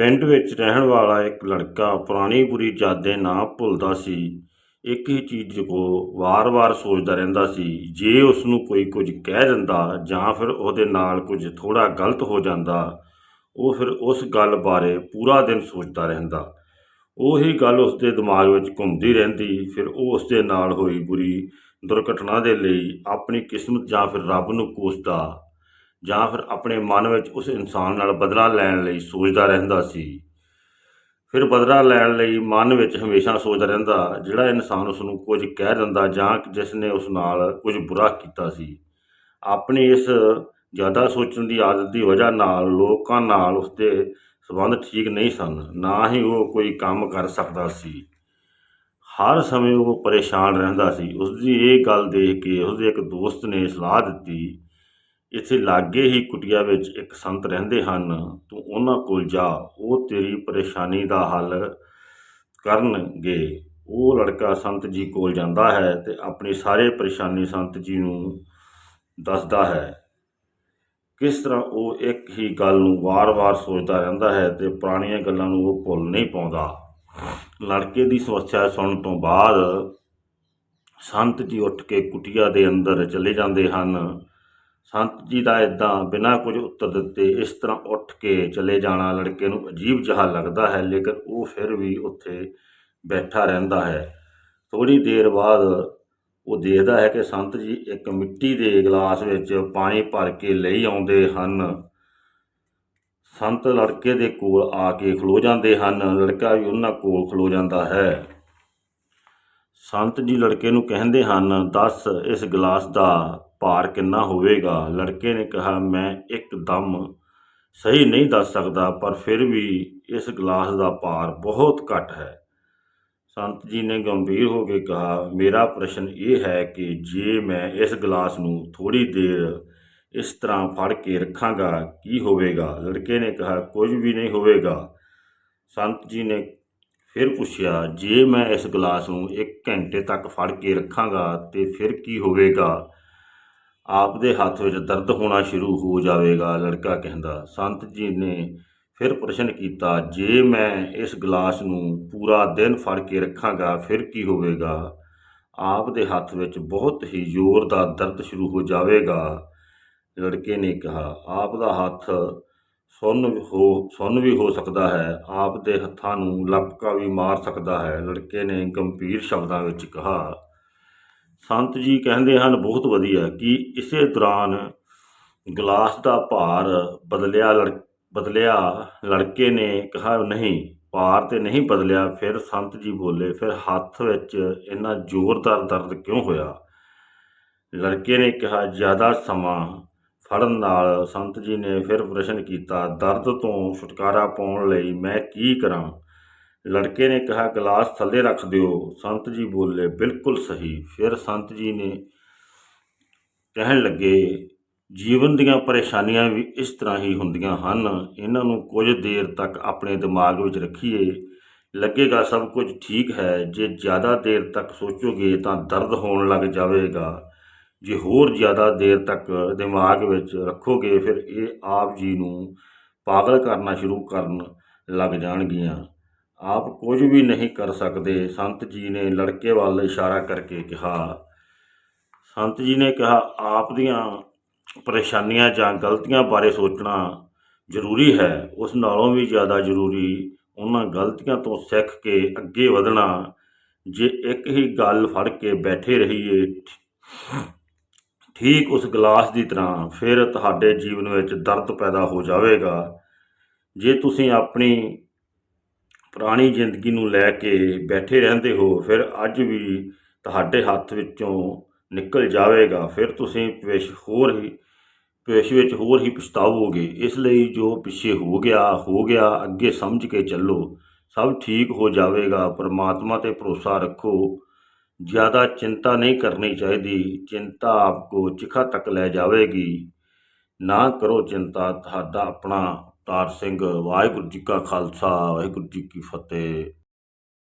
ਪਿੰਡ ਵਿੱਚ ਰਹਿਣ ਵਾਲਾ ਇੱਕ ਲੜਕਾ ਪੁਰਾਣੀ ਬੁਰੀ ਯਾਦਾਂ ਨਾ ਭੁੱਲਦਾ ਸੀ। ਇੱਕ ਹੀ ਚੀਜ਼ ਕੋ ਵਾਰ-ਵਾਰ ਸੋਚਦਾ ਰਹਿੰਦਾ ਸੀ, ਜੇ ਉਸ ਨੂੰ ਕੋਈ ਕੁਝ ਕਹਿ ਦਿੰਦਾ ਜਾਂ ਫਿਰ ਉਹਦੇ ਨਾਲ ਕੁਝ ਥੋੜਾ ਗਲਤ ਹੋ ਜਾਂਦਾ, ਉਹ ਫਿਰ ਉਸ ਗੱਲ ਬਾਰੇ ਪੂਰਾ ਦਿਨ ਸੋਚਦਾ ਰਹਿੰਦਾ। ਉਹੀ ਗੱਲ ਉਸ ਦੇ ਦਿਮਾਗ ਵਿੱਚ ਘੁੰਮਦੀ ਰਹਿੰਦੀ, ਫਿਰ ਉਹ ਉਸ ਦੇ ਨਾਲ ਹੋਈ ਬੁਰੀ ਦੁਰਘਟਨਾ ਦੇ ਲਈ ਆਪਣੀ ਕਿਸਮਤ ਜਾਂ ਫਿਰ ਰੱਬ ਨੂੰ ਕੋਸਦਾ ਜਾਂ ਫਿਰ ਆਪਣੇ ਮਨ ਵਿੱਚ ਉਸ ਇਨਸਾਨ ਨਾਲ ਬਦਲਾ ਲੈਣ ਲਈ ਸੋਚਦਾ ਰਹਿੰਦਾ ਸੀ। ਫਿਰ ਬਦਲਾ ਲੈਣ ਲਈ ਮਨ ਵਿੱਚ ਹਮੇਸ਼ਾ ਸੋਚਦਾ ਰਹਿੰਦਾ, ਜਿਹੜਾ ਇਨਸਾਨ ਉਸ ਨੂੰ ਕੁਝ ਕਹਿ ਦਿੰਦਾ ਜਾਂ ਜਿਸ ਨੇ ਉਸ ਨਾਲ ਕੁਝ ਬੁਰਾ ਕੀਤਾ ਸੀ। ਆਪਣੀ ਇਸ ਜ਼ਿਆਦਾ ਸੋਚਣ ਦੀ ਆਦਤ ਦੀ ਵਜ੍ਹਾ ਨਾਲ ਲੋਕਾਂ ਨਾਲ ਉਸਦੇ ਸਬੰਧ ਠੀਕ ਨਹੀਂ ਸਨ, ਨਾ ਹੀ ਉਹ ਕੋਈ ਕੰਮ ਕਰ ਸਕਦਾ ਸੀ। ਹਰ ਸਮੇਂ ਉਹ ਪਰੇਸ਼ਾਨ ਰਹਿੰਦਾ ਸੀ। ਉਸ ਦੀ ਇਹ ਗੱਲ ਦੇਖ ਕੇ ਉਸ ਦੇ ਇੱਕ ਦੋਸਤ ਨੇ ਸਲਾਹ ਦਿੱਤੀ ਇੱਥੇ ਲਾਗੇ ਹੀ ਕੁਟਿਆ ਵਿੱਚ ਇੱਕ ਸੰਤ ਰਹਿੰਦੇ ਹਨ। ਤੂੰ ਉਹਨਾਂ ਕੋਲ ਜਾ, ਉਹ ਤੇਰੀ ਪਰੇਸ਼ਾਨੀ ਦਾ ਹੱਲ ਕਰਨਗੇ। ਉਹ ਲੜਕਾ ਸੰਤ ਜੀ ਕੋਲ ਜਾਂਦਾ ਹੈ ਤੇ ਆਪਣੀ ਸਾਰੇ ਪਰੇਸ਼ਾਨੀ ਸੰਤ ਜੀ ਨੂੰ ਦੱਸਦਾ ਹੈ। ਕਿਸ ਤਰ੍ਹਾਂ ਉਹ ਇੱਕ ਹੀ ਗੱਲ ਨੂੰ ਵਾਰ-ਵਾਰ ਸੋਚਦਾ ਰਹਿੰਦਾ ਹੈ ਤੇ ਪੁਰਾਣੀਆਂ ਗੱਲਾਂ ਨੂੰ ਉਹ ਭੁੱਲ ਨਹੀਂ ਪਾਉਂਦਾ। ਲੜਕੇ ਦੀ ਸਮੱਸਿਆ ਸੁਣਨ ਤੋਂ ਬਾਅਦ ਸੰਤ ਜੀ ਉੱਠ ਕੇ ਕੁਟਿਆ ਦੇ ਅੰਦਰ ਚਲੇ ਜਾਂਦੇ ਹਨ। ਸੰਤ ਜੀ ਦਾ ਇਦਾਂ ਬਿਨਾਂ ਕੁਝ ਉੱਤਰ ਦਿੱਤੇ ਇਸ ਤਰ੍ਹਾਂ ਉੱਠ ਕੇ ਚਲੇ ਜਾਣਾ ਲੜਕੇ ਨੂੰ ਅਜੀਬ ਜਿਹਾ ਲੱਗਦਾ ਹੈ, ਲੇਕਿਨ ਉਹ ਫਿਰ ਵੀ ਉੱਥੇ ਬੈਠਾ ਰਹਿੰਦਾ ਹੈ। ਥੋੜੀ ਦੇਰ ਬਾਅਦ ਉਹ ਦੇਖਦਾ ਹੈ ਕਿ ਸੰਤ ਜੀ ਇੱਕ ਮਿੱਟੀ ਦੇ ਗਲਾਸ ਵਿੱਚ ਪਾਣੀ ਭਰ ਕੇ ਲਈ ਆਉਂਦੇ ਹਨ। ਸੰਤ ਲੜਕੇ ਦੇ ਕੋਲ ਆ ਕੇ ਖਲੋ ਜਾਂਦੇ ਹਨ। ਲੜਕਾ ਵੀ ਉਹਨਾਂ ਕੋਲ ਖਲੋ ਜਾਂਦਾ ਹੈ। ਸੰਤ ਜੀ ਲੜਕੇ ਨੂੰ ਕਹਿੰਦੇ ਹਨ, ਦੱਸ, ਇਸ ਗਲਾਸ ਦਾ ਭਾਰ ਕਿੰਨਾ ਹੋਵੇਗਾ? ਲੜਕੇ ਨੇ ਕਿਹਾ, ਮੈਂ ਇੱਕਦਮ ਸਹੀ ਨਹੀਂ ਦੱਸ ਸਕਦਾ, ਪਰ ਫਿਰ ਵੀ ਇਸ ਗਲਾਸ ਦਾ ਭਾਰ ਬਹੁਤ ਘੱਟ ਹੈ। ਸੰਤ ਜੀ ਨੇ ਗੰਭੀਰ ਹੋ ਕੇ ਕਿਹਾ, ਮੇਰਾ ਪ੍ਰਸ਼ਨ ਇਹ ਹੈ ਕਿ ਜੇ ਮੈਂ ਇਸ ਗਲਾਸ ਨੂੰ ਥੋੜੀ ਦੇਰ ਇਸ ਤਰ੍ਹਾਂ ਫੜ ਕੇ ਰੱਖਾਂਗਾ, ਕੀ ਹੋਵੇਗਾ? ਲੜਕੇ ਨੇ ਕਿਹਾ, ਕੁਝ ਵੀ ਨਹੀਂ ਹੋਵੇਗਾ। ਸੰਤ ਜੀ ਨੇ ਫਿਰ ਪੁੱਛਿਆ, ਜੇ ਮੈਂ ਇਸ ਗਲਾਸ ਨੂੰ 1 ਘੰਟੇ ਤੱਕ ਫੜ ਕੇ ਰੱਖਾਂਗਾ, ਤੇ ਫਿਰ ਕੀ ਹੋਵੇਗਾ? ਆਪ ਦੇ ਹੱਥ ਵਿੱਚ ਦਰਦ ਹੋਣਾ ਸ਼ੁਰੂ ਹੋ ਜਾਵੇਗਾ, ਲੜਕਾ ਕਹਿੰਦਾ। ਸੰਤ ਜੀ ਨੇ ਫਿਰ ਪ੍ਰਸ਼ਨ ਕੀਤਾ, ਜੇ ਮੈਂ ਇਸ ਗਲਾਸ ਨੂੰ ਪੂਰਾ ਦਿਨ ਫੜ ਕੇ ਰੱਖਾਂਗਾ, ਫਿਰ ਕੀ ਹੋਵੇਗਾ? ਆਪ ਦੇ ਹੱਥ ਵਿੱਚ ਬਹੁਤ ਹੀ ਜ਼ੋਰ ਦਾ ਦਰਦ ਸ਼ੁਰੂ ਹੋ ਜਾਵੇਗਾ। ਲੜਕੇ ਨੇ ਕਿਹਾ, ਆਪ ਦਾ ਹੱਥ ਸੁੰਨ ਹੋ, ਸੁੰਨ ਵੀ ਹੋ ਸਕਦਾ ਹੈ, ਆਪ ਦੇ ਹੱਥਾਂ ਨੂੰ ਲਪਕਾ ਵੀ ਮਾਰ ਸਕਦਾ ਹੈ। ਲੜਕੇ ਨੇ ਗੰਭੀਰ ਸ਼ਬਦਾਂ ਵਿੱਚ ਕਿਹਾ ਸੰਤ ਜੀ ਕਹਿੰਦੇ ਹਨ, ਬਹੁਤ ਵਧੀਆ ਕਿ ਇਸੇ ਦੌਰਾਨ ਗਲਾਸ ਦਾ ਭਾਰ ਬਦਲਿਆ ਲੜ, ਬਦਲਿਆ, ਲੜਕੇ ਨੇ ਕਿਹਾ, ਨਹੀਂ, ਭਾਰ ਤੇ ਨਹੀਂ ਬਦਲਿਆ। ਫਿਰ ਸੰਤ ਜੀ ਬੋਲੇ, ਫਿਰ ਹੱਥ ਵਿੱਚ ਇੰਨਾ ਜ਼ੋਰਦਾਰ ਦਰਦ ਕਿਉਂ ਹੋਇਆ? ਲੜਕੇ ਨੇ ਕਿਹਾ, ਜ਼ਿਆਦਾ ਸਮਾਂ ਫੜਨ ਨਾਲ ਸੰਤ ਜੀ ਨੇ ਫਿਰ ਪ੍ਰਸ਼ਨ ਕੀਤਾ, ਦਰਦ ਤੋਂ ਛੁਟਕਾਰਾ ਪਾਉਣ ਲਈ ਮੈਂ ਕੀ ਕਰਾਂ? ਲੜਕੇ ਨੇ ਕਿਹਾ, ਗਲਾਸ ਥੱਲੇ ਰੱਖ ਦਿਓ। ਸੰਤ ਜੀ ਬੋਲੇ, ਬਿਲਕੁਲ ਸਹੀ। ਫਿਰ ਸੰਤ ਜੀ ਨੇ ਕਹਿਣ ਲੱਗੇ, ਜੀਵਨ ਦੀਆਂ ਪਰੇਸ਼ਾਨੀਆਂ ਵੀ ਇਸ ਤਰ੍ਹਾਂ ਹੀ ਹੁੰਦੀਆਂ ਹਨ। ਇਹਨਾਂ ਨੂੰ ਕੁਝ ਦੇਰ ਤੱਕ ਆਪਣੇ ਦਿਮਾਗ ਵਿੱਚ ਰੱਖੀਏ। ਲੱਗੇਗਾ ਸਭ ਕੁਝ ਠੀਕ ਹੈ। ਜੇ ਜ਼ਿਆਦਾ ਦੇਰ ਤੱਕ ਸੋਚੋਗੇ ਤਾਂ ਦਰਦ ਹੋਣ ਲੱਗ ਜਾਵੇਗਾ। ਜੇ ਹੋਰ ਜ਼ਿਆਦਾ ਦੇਰ ਤੱਕ ਦਿਮਾਗ ਵਿੱਚ ਰੱਖੋਗੇ, ਫਿਰ ਇਹ ਆਪ ਜੀ ਨੂੰ ਪਾਗਲ ਕਰਨਾ ਸ਼ੁਰੂ ਕਰਨ ਲੱਗ ਜਾਣਗੀਆਂ। ਆਪ ਕੁਝ ਵੀ ਨਹੀਂ ਕਰ ਸਕਦੇ। ਸੰਤ ਜੀ ਨੇ ਲੜਕੇ ਵੱਲ ਇਸ਼ਾਰਾ ਕਰਕੇ ਕਿਹਾ। ਸੰਤ ਜੀ ਨੇ ਕਿਹਾ, ਆਪ ਦੀਆਂ ਪਰੇਸ਼ਾਨੀਆਂ ਜਾਂ ਗਲਤੀਆਂ ਬਾਰੇ ਸੋਚਣਾ ਜ਼ਰੂਰੀ ਹੈ। ਉਸ ਨਾਲੋਂ ਵੀ ਜ਼ਿਆਦਾ ਜ਼ਰੂਰੀ ਉਹਨਾਂ ਗਲਤੀਆਂ ਤੋਂ ਸਿੱਖ ਕੇ ਅੱਗੇ ਵਧਣਾ। ਜੇ ਇੱਕ ਹੀ ਗੱਲ ਫੜ ਕੇ ਬੈਠੇ ਰਹੀਏ, ਠੀਕ ਉਸ ਗਲਾਸ ਦੀ ਤਰ੍ਹਾਂ, ਫਿਰ ਤੁਹਾਡੇ ਜੀਵਨ ਵਿੱਚ ਦਰਦ ਪੈਦਾ ਹੋ ਜਾਵੇਗਾ। ਜੇ ਤੁਸੀਂ ਆਪਣੀ ਪੁਰਾਣੀ ਜ਼ਿੰਦਗੀ ਨੂੰ ਲੈ ਕੇ ਬੈਠੇ ਰਹਿੰਦੇ ਹੋ, ਫਿਰ ਅੱਜ ਵੀ ਤੁਹਾਡੇ ਹੱਥ ਵਿੱਚੋਂ ਨਿਕਲ ਜਾਵੇਗਾ। ਫਿਰ ਤੁਸੀਂ ਭਵਿੱਖ ਹੋਰ ਹੀ ਭਵਿੱਖ ਵਿੱਚ ਹੋਰ ਹੀ ਪਛਤਾਵੋਗੇ। ਇਸ ਲਈ ਜੋ ਪਿੱਛੇ ਹੋ ਗਿਆ ਹੋ ਗਿਆ, ਅੱਗੇ ਸਮਝ ਕੇ ਚੱਲੋ। ਸਭ ਠੀਕ ਹੋ ਜਾਵੇਗਾ। ਪਰਮਾਤਮਾ ਤੇ ਭਰੋਸਾ ਰੱਖੋ। ਜ਼ਿਆਦਾ ਚਿੰਤਾ ਨਹੀਂ ਕਰਨੀ ਚਾਹੀਦੀ। ਚਿੰਤਾ ਆਪਕੋ ਚਿਖਾ ਤੱਕ ਲੈ ਜਾਵੇਗੀ। ਨਾ ਕਰੋ ਚਿੰਤਾ। ਤੁਹਾਡਾ ਆਪਣਾ ਤਾਰ ਸਿੰਘ ਵਾਹਿਗੁਰੂ ਜੀ ਕਾ ਖਾਲਸਾ ਵਾਹਿਗੁਰੂ ਜੀ ਕੀ ਫਤਿਹ।